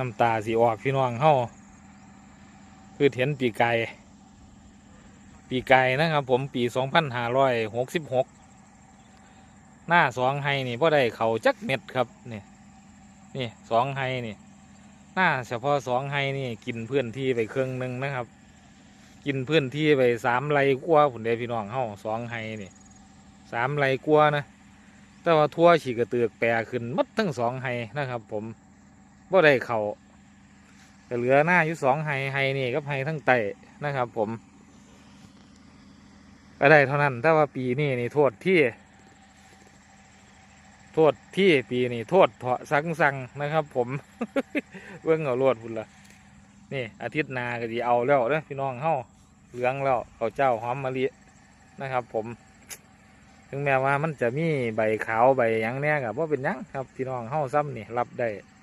น้ำตาสีออกพี่น้องเฮาคือเห็นปีไก่ปีไก่นะครับ ผมปีสองพันห้าร้อยหกสิบหกหน้าสองไฮนี่พ่ได้เขาจักเม็ดครับนี่นี่สองไฮนี่หน้าเฉพาะสองไฮนี่กินพื้นที่ไปเครึ่องหนึ่งนะครับ กินพื้นที่ไปสามไรกว่าผุนเดพี่น้องเฮาสองไฮนี่สามไรกว่านะแต่ว่าทั่วฉีกระเตือกแปรขึ้นมัดทั้งสองไฮนะครับ ผม บ่ได้เขาเหลือหน้าอยู่สองไฮไฮนี่กับไฮทั้งไตนะครับ ผม ก็ได้เท่านั้นแต่ว่าปีนี้นี่โทษที่ โทษที่ปีนี้โทษเถาะสังสังนะครับ ผมเบิ่งเอาโลดพุ่นละนี่ อาทิตย์นาก็ดีเอาแล้วเด้อพี่น้องเฮาเหลืองแล้วเขาเจ้าหอมมะลินะครับ ผม ถึงแม้ว่ามันจะมีใบขาวใบยังแน่กับว่าเป็นยังครับพี่น้องเฮาซ้ำนี่รับได้